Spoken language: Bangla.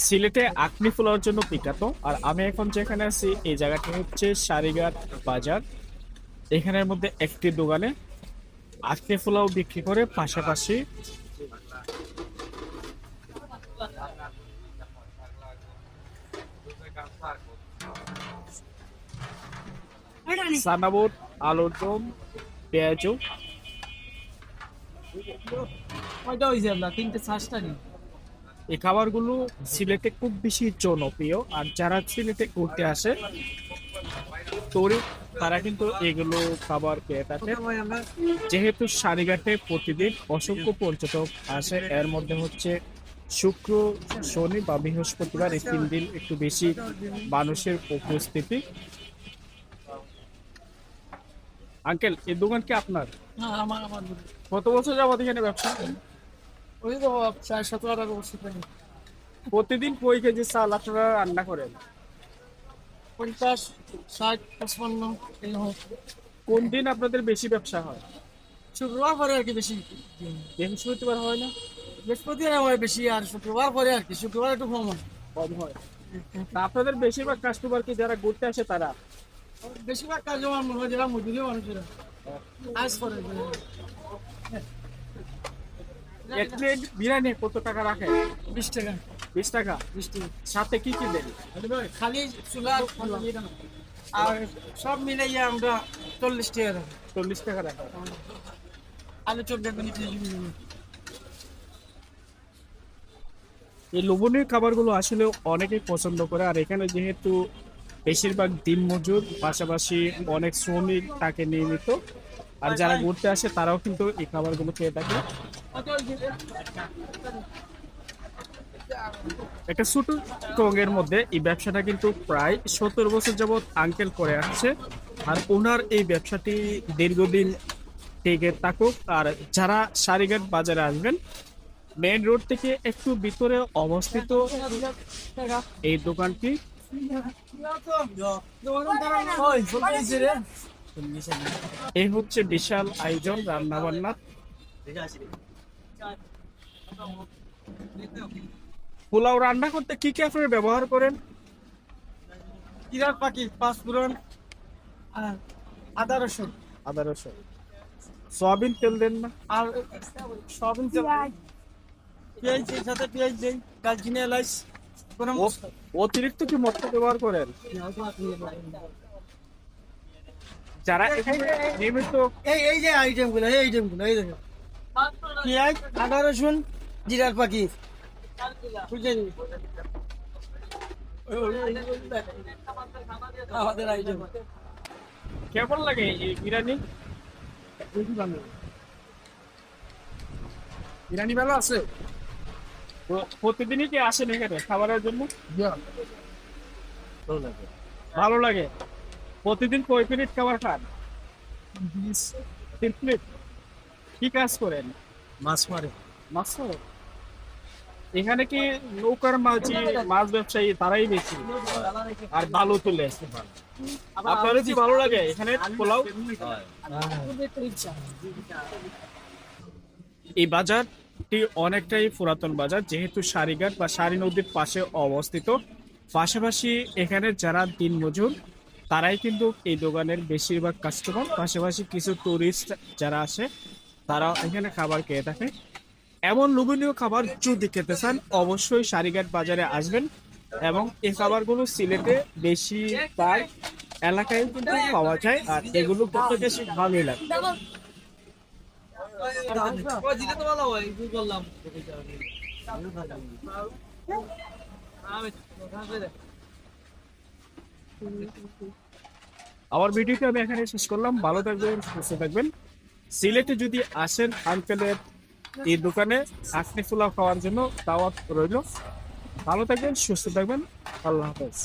সিলেটে আকনি ফুলার জন্য বিখ্যাত। আর আমি এখন যেখানে আছি, এই জায়গাটি হচ্ছে সারিঘাট বাজার। এখানের মধ্যে একটি দোকানে আকনি ফুলাও বিক্রি করে, পাশাপাশি সানাবুট, আলুর দম পেঁয়াজু কয়টা হয়েছে আপনার তিনটে নেই এই খাবারগুলো সিলেটে খুব বেশি জনপ্রিয় আর যারা সিলেটে ঘুরতে আসে তোরে তারা কিন্তু এগুলো খাবার পেয়ে থাকে। যেহেতু সারিঘাটে প্রতিদিন অসংখ্য পর্যটক আসে এর মধ্যে হচ্ছে শুক্র শনি বা বৃহস্পতিবার এই তিন দিন একটু বেশি মানুষের উপস্থিতি। আঙ্কেল এই দোকান কি আপনার? কত বছর যাবত এখানে ব্যবসা? ওই তো প্রায় সতেরো আঠারো বছর থেকে। প্রতিদিন কই কেজি চাল আপনারা রান্না করেন? পঞ্চাশ ষাট পঁচপান্ন কোন দিন আপনাদের বেশি ব্যবসা হয়? শুক্রবার পরে আর কি বেশি। বৃহস্পতিবার হয় না? বৃহস্পতিবার হয় বেশি আর শুক্রবার পরে আর কি শুক্রবার একটু কম হয়। কম হয়। আপনাদের বেশিরভাগ কাস্টমার কি যারা ঘুরতে আসে তারা? বেশিরভাগ কাজ আমার মনে হয় যারা মজুরি মানুষেরা। আজ করে। এক প্লেট বিরিয়ানি কত টাকা রাখে? বিশ টাকা। বিশ টাকা? বিশ টাকা। সাথে কি কি দেন? খালি চুলা আর সব মিলাইয়া আমরা চল্লিশ টাকা রাখি চল্লিশ টাকা রাখে। আলু দেখবেন এই লোভনীয় খাবারগুলো আসলে অনেকেই পছন্দ করে আর এখানে যেহেতু বেশিরভাগ দিন মজুর পাশাপাশি অনেক শ্রমিক তাকে নিয়মিত আর যারা ঘুরতে আসে তারাও কিন্তু এই খাবারগুলো খেয়ে থাকে একটা ছোট টঙ্গের মধ্যে এই ব্যবসাটা কিন্তু প্রায় সত্তর বছর যাবৎ আঙ্কেল করে আসছে আর ওনার এই ব্যবসাটি দীর্ঘদিন টেকে থাকুক আর যারা সারিঘাট বাজারে আসবেন মেইন রোড থেকে একটু ভিতরে অবস্থিত এই দোকানটি এই হচ্ছে বিশাল আয়োজন রান্না বান্নার পোলাও রান্না করতে কি কি আপনারা ব্যবহার করেন? কিরার পাখি পাঁচ পুরন আর আদা রসুন। আদা রসুন। সয়াবিন তেল দেন না? আর সয়াবিন তেল পেঁয়াজ সাথে পেঁয়াজ দেই দালচিনি এলাচ অতিরিক্ত কি মশলা ব্যবহার করেন? যারা নিয়মিত এই এই যে এই এই দেখো। পেঁয়াজ আদা রসুন জিরার পাখি। বুঝলেন আমাদের আইটেম কেমন লাগে এই বিরিয়ানি? বিরিয়ানি ভালো আছে? প্রতিদিনই কি আসেন এখানে খাবারের জন্য? ভালো লাগে। প্রতিদিন কয় প্লেট খাবার খান? তিন প্লেট? কি কাজ করেন? মাছ মারে। মাছ মারেন? এখানে কি নৌকার মাঝি মাছ ব্যবসায়ী তারাই বেশি? আর ভালো তুলে? আপনাদের কি ভালো লাগে এখানে পোলাও? এই বাজারটি অনেকটাই পুরাতন বাজার যেহেতু সারিঘাট বা সারি নদীর পাশে অবস্থিত। পাশাপাশি এখানে যারা দিনমজুর তারাই কিন্তু এই দোকানের বেশিরভাগ কাস্টমার পাশাপাশি কিছু টুরিস্ট যারা আসে তারা এখানে খাবার খেয়ে থাকে। এমন লোভনীয় খাবার যদি খেতে চান, অবশ্যই সারিঘাট বাজারে আসবেন এবং এই খাবারগুলো সিলেটে বেশি তার এলাকায় কিন্তু পাওয়া যায় আর এগুলো করতে বেশি ভালোই লাগে তো ভালো হয় কি করলাম আমার ভিডিওটি আমি এখানে শেষ করলাম। ভালো থাকবেন, সুস্থ থাকবেন। সিলেটে যদি আসেন আঙ্কেলের এই দোকানে আখনি ফুলা খাওয়ার জন্য দাওয়াত রইল। ভালো থাকবেন, সুস্থ থাকবেন। আল্লাহ হাফেজ।